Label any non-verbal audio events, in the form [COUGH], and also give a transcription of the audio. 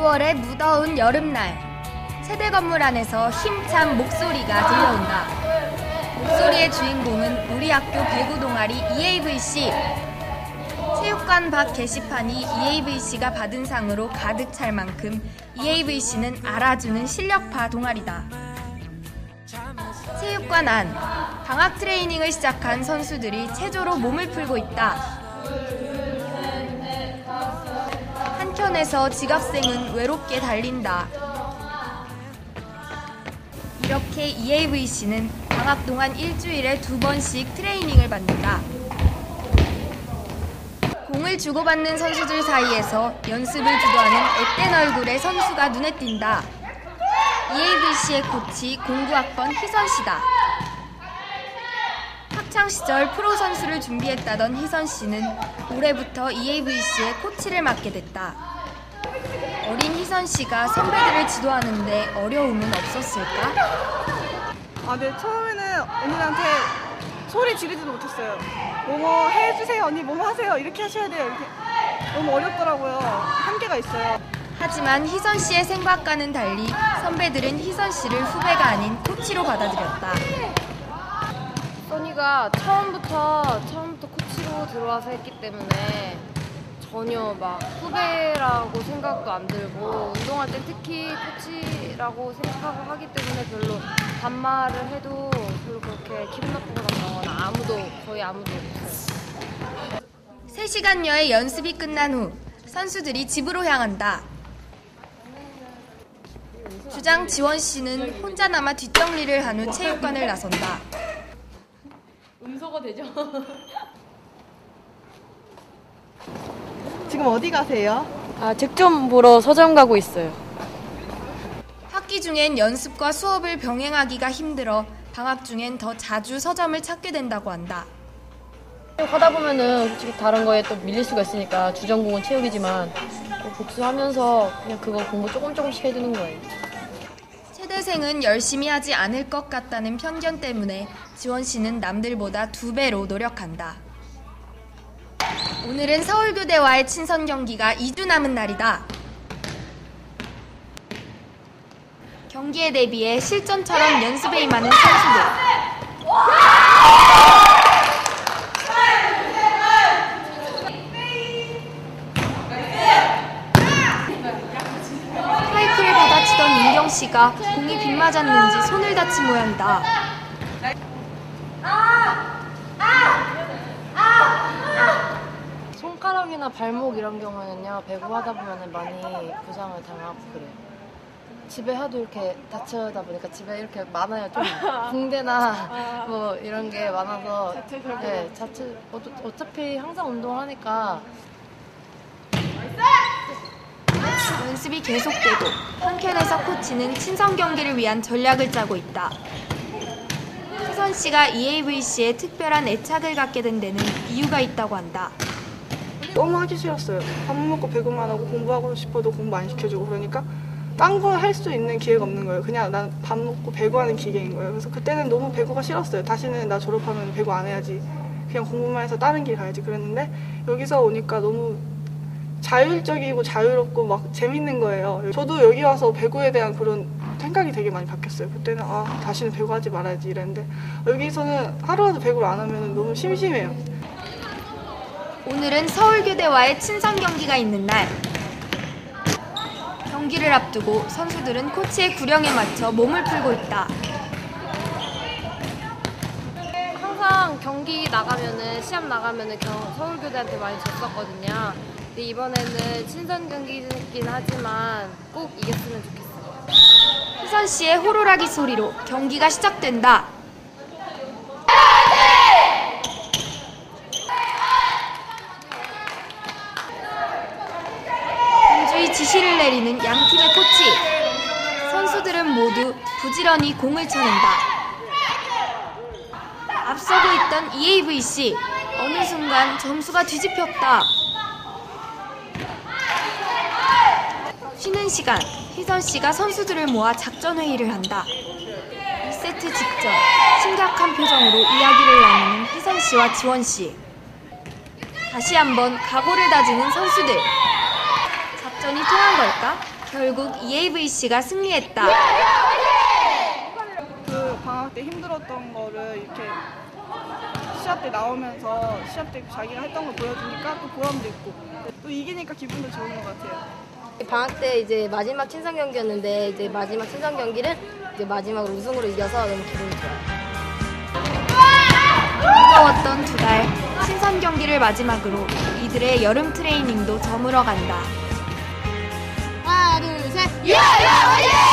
6월의 무더운 여름날 세대 건물 안에서 힘찬 목소리가 들려온다. 목소리의 주인공은 우리 학교 배구 동아리 EAVC. 체육관 밖 게시판이 EAVC가 받은 상으로 가득 찰 만큼 EAVC는 알아주는 실력파 동아리다. 체육관 안 방학 트레이닝을 시작한 선수들이 체조로 몸을 풀고 있다. 한켠에서 지각생은 외롭게 달린다. 이렇게 EAVC는 방학 동안 일주일에 두 번씩 트레이닝을 받는다. 공을 주고받는 선수들 사이에서 연습을 주도하는 앳된 얼굴의 선수가 눈에 띈다. EAVC의 코치 공구학번 희선 씨다. 학창 시절 프로 선수를 준비했다던 희선 씨는 올해부터 EAVC의 코치를 맡게 됐다. 희선 씨가 선배들을 지도하는데 어려움은 없었을까? 아, 네. 처음에는 언니한테 소리 지르지도 못했어요. 뭐뭐 해주세요, 언니. 뭐뭐 하세요. 이렇게 하셔야 돼요. 이렇게. 너무 어렵더라고요. 한계가 있어요. 하지만 희선 씨의 생각과는 달리 선배들은 희선 씨를 후배가 아닌 코치로 받아들였다. 써니가 처음부터 처음부터 코치로 들어와서 했기 때문에 전혀 막 후배라고 생각도 안 들고 운동할 땐 특히 코치라고 생각하고 하기 때문에 별로 반말을 해도 별로 그렇게 기분 나쁘거나 그런 건 아무도 거의 아무도 없어요. 3시간여의 연습이 끝난 후 선수들이 집으로 향한다. 주장 지원 씨는 혼자 남아 뒷정리를 한 후 체육관을 나선다. [LAUGHS] 음소거 되죠? [LAUGHS] 지금 어디 가세요? 아, 책좀 보러 서점 가고 있어요. 학기 중엔 연습과 수업을 병행하기가 힘들어 방학 중엔 더 자주 서점을 찾게 된다고 한다. 하다 보면은 솔직히 다른 거에 또 밀릴 수가 있으니까 주전공은 체육이지만 또 복수하면서 그냥 그거 공부 조금 조금씩 해두는 거예요. 최대생은 열심히 하지 않을 것 같다는 편견 때문에 지원 씨는 남들보다 두 배로 노력한다. 오늘은 서울교대와의 친선 경기가 2주 남은 날이다. 경기에 대비해 실전처럼 연습에 임하는 선수들. 씨가 공이 빗맞았는지 손을 다친 모양이다. 손가락이나 발목 이런 경우는요 배구하다 보면 많이 부상을 당하고 그래요. 집에 하도 이렇게 다쳐다 보니까 집에 이렇게 많아요 좀 [LAUGHS] 붕대나 뭐 이런 게 많아서 네, 자체 어, 어차피 항상 운동하니까 연습이 계속되고 한켠에서 코치는 친선 경기를 위한 전략을 짜고 있다. 희선 씨가 EAVC에 특별한 애착을 갖게 된 데는 이유가 있다고 한다. 너무 하기 싫었어요. 밥 먹고 배구만 하고 공부하고 싶어도 공부 안 시켜주고 그러니까 딴거할수 있는 기회가 없는 거예요. 그냥 난 밥 먹고 배구하는 기계인 거예요. 그래서 그때는 너무 배구가 싫었어요. 다시는 나 졸업하면 배구 안 해야지. 그냥 공부만 해서 다른 길 가야지 그랬는데 여기서 오니까 너무 자율적이고 자유롭고 막 재밌는 거예요. 저도 여기 와서 배구에 대한 그런 생각이 되게 많이 바뀌었어요. 그때는 아 다시는 배구 하지 말아야지 이랬는데 여기서는 하루라도 배구를 안 하면 너무 심심해요. 오늘은 서울교대와의 친선 경기가 있는 날. 경기를 앞두고 선수들은 코치의 구령에 맞춰 몸을 풀고 있다. 항상 경기 나가면은 시합 나가면은 경- 서울교대한테 많이 졌었거든요. 근데 이번에는 친선 경기이긴 하지만 꼭 이겼으면 좋겠어요. 희선 씨의 호루라기 소리로 경기가 시작된다. 공주의 지시를 내리는 양 팀의 코치. 선수들은 모두 부지런히 공을 쳐낸다. 앞서고 있던 EAVC. 어느 순간 점수가 뒤집혔다. 쉬는 시간, 희선 씨가 선수들을 모아 작전 회의를 한다. 2세트 직전 심각한 표정으로 이야기를 나누는 희선 씨와 지원 씨. 다시 한번 각오를 다지는 선수들. 작전이 통한 걸까? 결국 EAVC가 승리했다. 그 방학 때 힘들었던 거를 이렇게 시합 때 나오면서 시합 때 자기가 했던 걸 보여주니까 또 보람도 있고 또 이기니까 기분도 좋은 것 같아요. 방학 때 이제 마지막 친선 경기였는데 이제 마지막 친선 경기를 이제 마지막으로 우승으로 이겨서 너무 기분이 좋아요. 무거웠던 두 달, 신선 경기를 마지막으로 이들의 여름 트레이닝도 저물어 간다. yeah, yeah, yeah.